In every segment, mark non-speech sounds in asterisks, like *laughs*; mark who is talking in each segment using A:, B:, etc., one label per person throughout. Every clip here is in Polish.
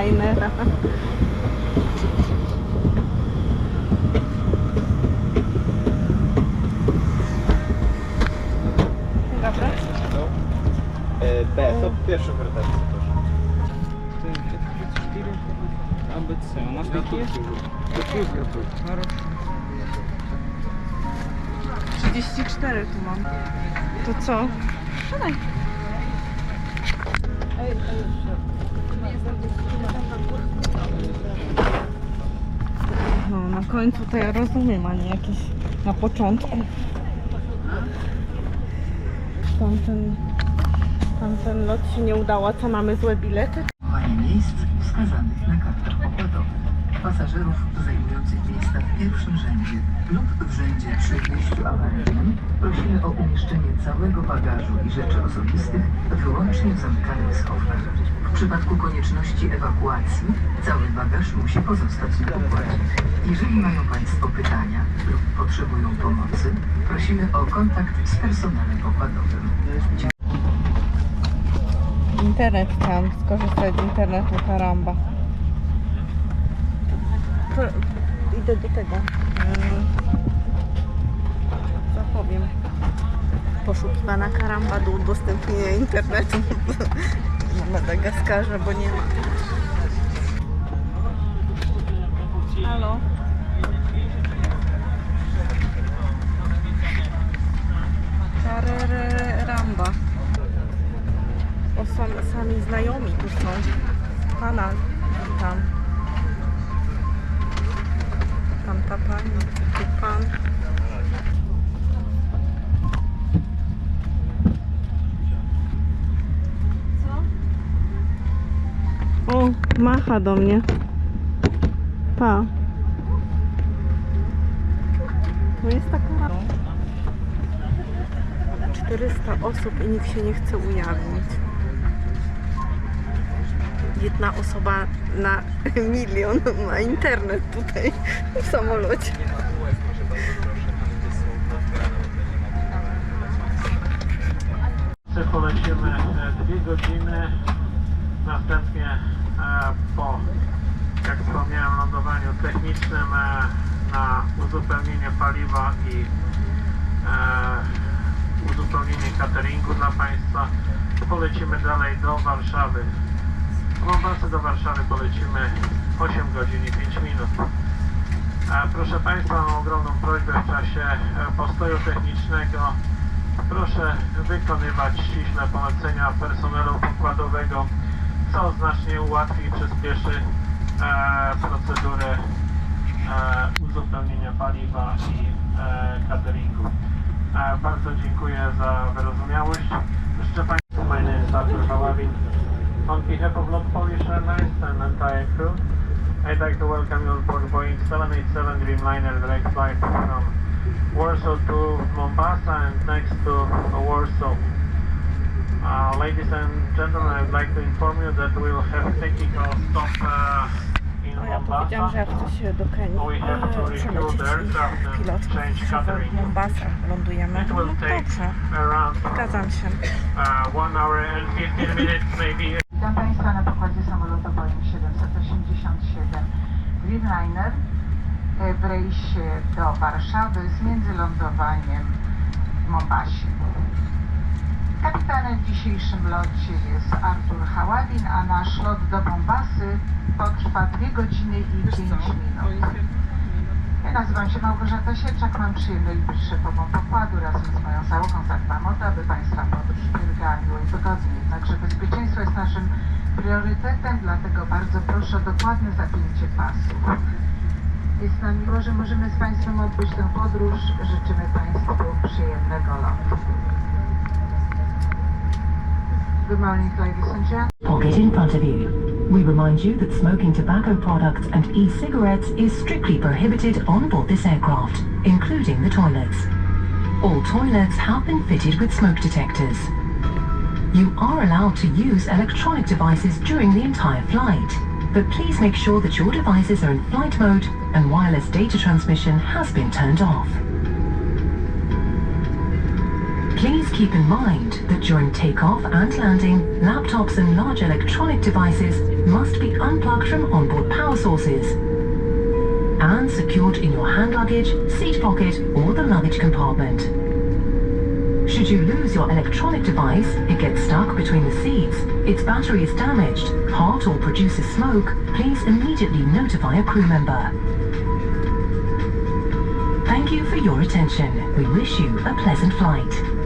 A: designera. Dobra. E, B, to pierwszy
B: wertacji proszę. ABC. У нас такие? Кукурузка тут. Хорош.
C: 34 tu mam. To co? Szalaj. Ej, ej, no, na końcu to ja rozumiem, a nie jakieś na początku. Tamten, tamten lot się nie udał, a co mamy złe bilety?
D: Panie miejsc wskazanych na kartach pokładowych. Pasażerów zajmujących miejsca w pierwszym rzędzie lub w rzędzie przy wyjściu awaryjnym prosimy o umieszczenie całego bagażu i rzeczy osobistych wyłącznie w zamykanych schowkach. W przypadku konieczności ewakuacji cały bagaż musi pozostać na pokładzie. Jeżeli mają Państwo pytania lub potrzebują pomocy, prosimy o kontakt z personelem pokładowym.
C: Internet chciałam skorzystać z internetu, karamba. To idę do tego. mm, Co powiem? Poszukiwana karamba do udostępnienia internetu *laughs* Мадагаскар або ні. Macha do mnie. Pa. Tu jest taka... 400 osób i nikt się nie chce ujawnić. Jedna osoba na *laughs* milion ma internet tutaj w samolocie.
E: Polecimy e, dwie godziny, następnie po, jak wspomniałem, lądowaniu technicznym e, na uzupełnienie paliwa i e, uzupełnienie cateringu dla Państwa. Polecimy dalej do Warszawy. Z Mombasy do Warszawy polecimy 8 godzin i 5 minut. E, Proszę Państwa, mam ogromną prośbę w czasie postoju technicznego. Proszę wykonywać ściśle polecenia personelu pokładowego, co znacznie ułatwi i przyspieszy e, procedurę e, uzupełnienia paliwa i e, cateringu. E, bardzo dziękuję za wyrozumiałość. Życzę Państwu, my name is Artur Haławin. On behalf of Lot Polish Airlines and entire crew, I'd like to welcome you on board Boeing 787 Dreamliner direct flight from Warsaw to Mombasa and next to Warsaw. Uh, ladies and gentlemen, I would like to inform you that we will have technical stop uh, in
C: No ja powiedziałam, że jak
E: Mombasa.
C: chce się do Kenii
E: We have to
C: e,
E: refuel
C: przelecieć
E: the aircraft
C: i
E: and
C: pilot
E: change
C: że w
E: catering.
C: Mombasa lądujemy.
E: It
C: No
E: will take
C: dobrze,
E: around
C: zgadzam się.
E: uh, one hour and 15 minutes maybe.
D: Witam Państwa na pokładzie samolotu Boeing 787 Dreamliner e, w rejsie do Warszawy z międzylądowaniem w Mombasie. Kapitanem w dzisiejszym locie jest Artur Haładin, a nasz lot do Mombasy potrwa 2 godziny i 5 minut. Ja nazywam się Małgorzata Sieczak, mam przyjemność być szefową pokładu razem z moją załogą z Akwamoto, aby Państwa podróż przebiegała miło i wygodnie. Jednakże bezpieczeństwo jest naszym priorytetem, dlatego bardzo proszę o dokładne zapięcie pasów. Jest nam miło, że możemy z Państwem odbyć tę podróż. Życzymy Państwu przyjemnego lotu. Good morning, ladies and gentlemen.
F: pocket in front of you. We remind you that smoking tobacco products and e-cigarettes is strictly prohibited on board this aircraft, including the toilets. All toilets have been fitted with smoke detectors. You are allowed to use electronic devices during the entire flight, but please make sure that your devices are in flight mode and wireless data transmission has been turned off. Please keep in mind that during takeoff and landing, laptops and large electronic devices must be unplugged from onboard power sources and secured in your hand luggage, seat pocket or the luggage compartment. Should you lose your electronic device, it gets stuck between the seats, its battery is damaged, hot or produces smoke, please immediately notify a crew member. Thank you for your attention. We wish you a pleasant flight.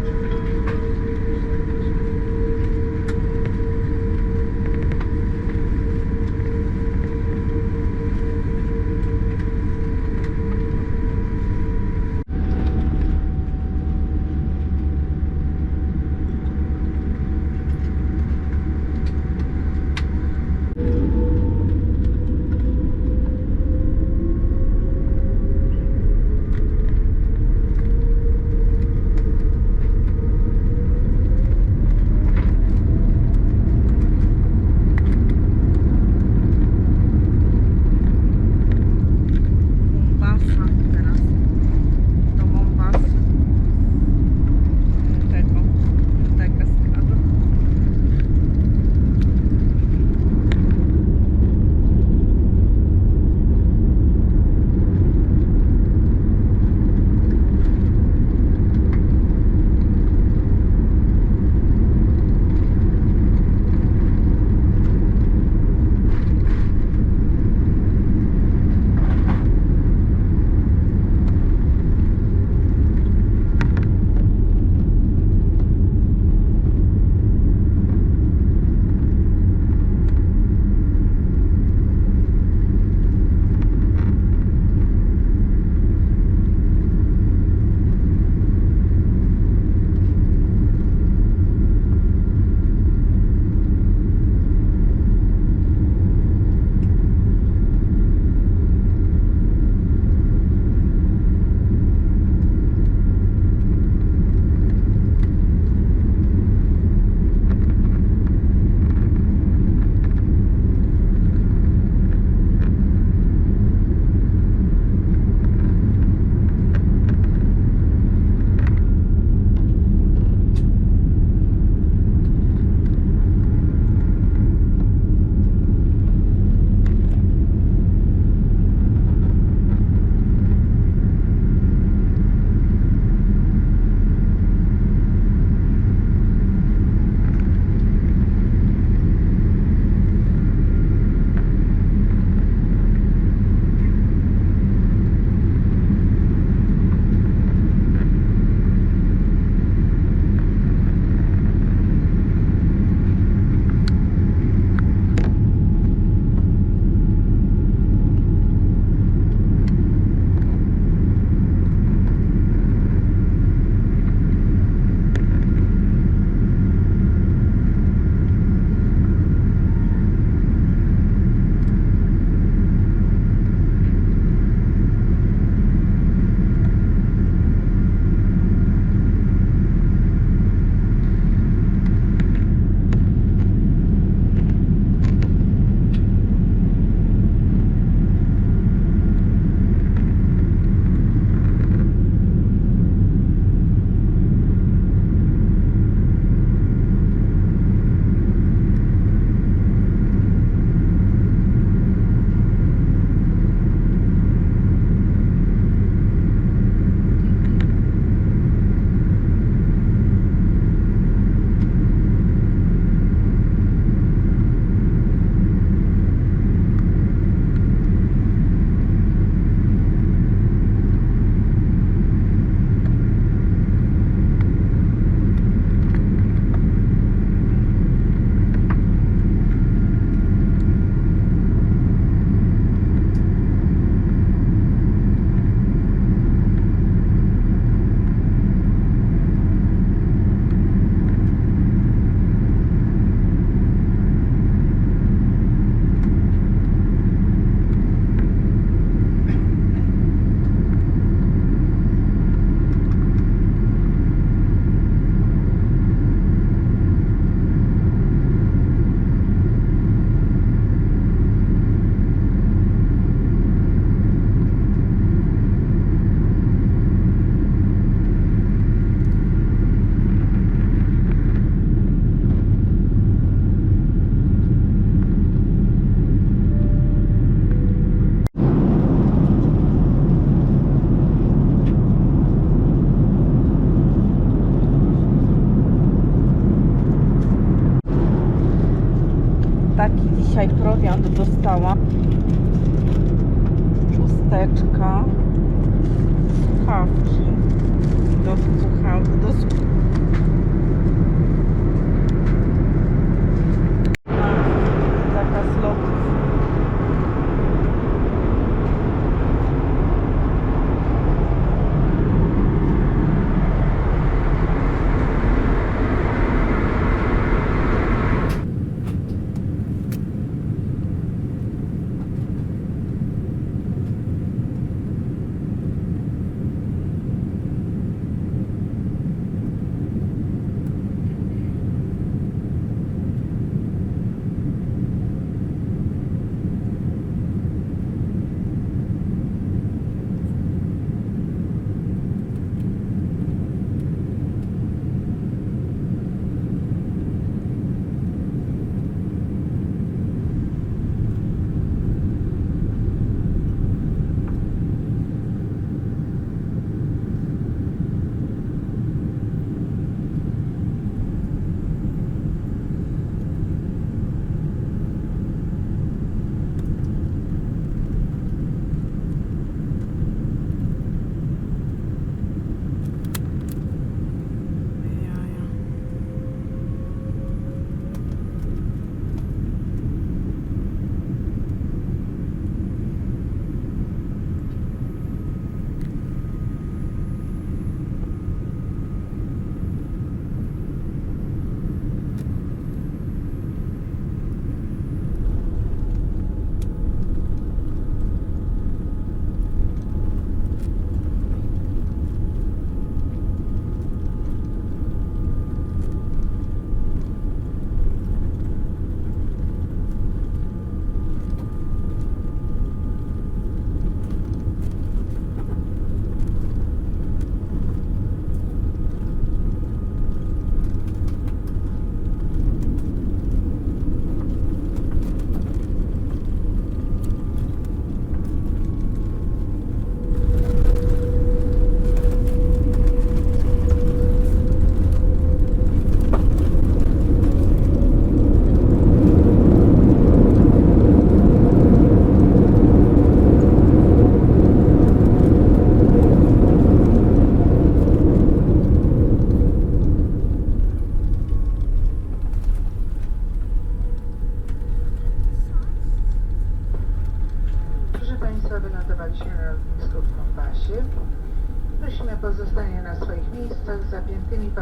C: Dzisiaj prowiant dostałam.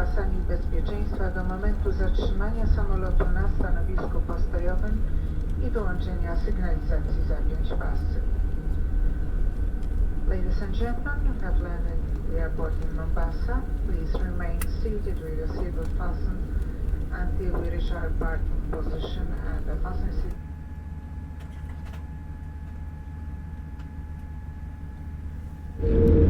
D: Pasami bezpieczeństwa do momentu zatrzymania samolotu na stanowisku postojowym i wyłączenia sygnalizacji zapięć pasy. Ladies and gentlemen, you have landed the airport in Mombasa. Please remain seated with your seatbelt fastened until we reach our parking position and the fasten seat
C: Jaja.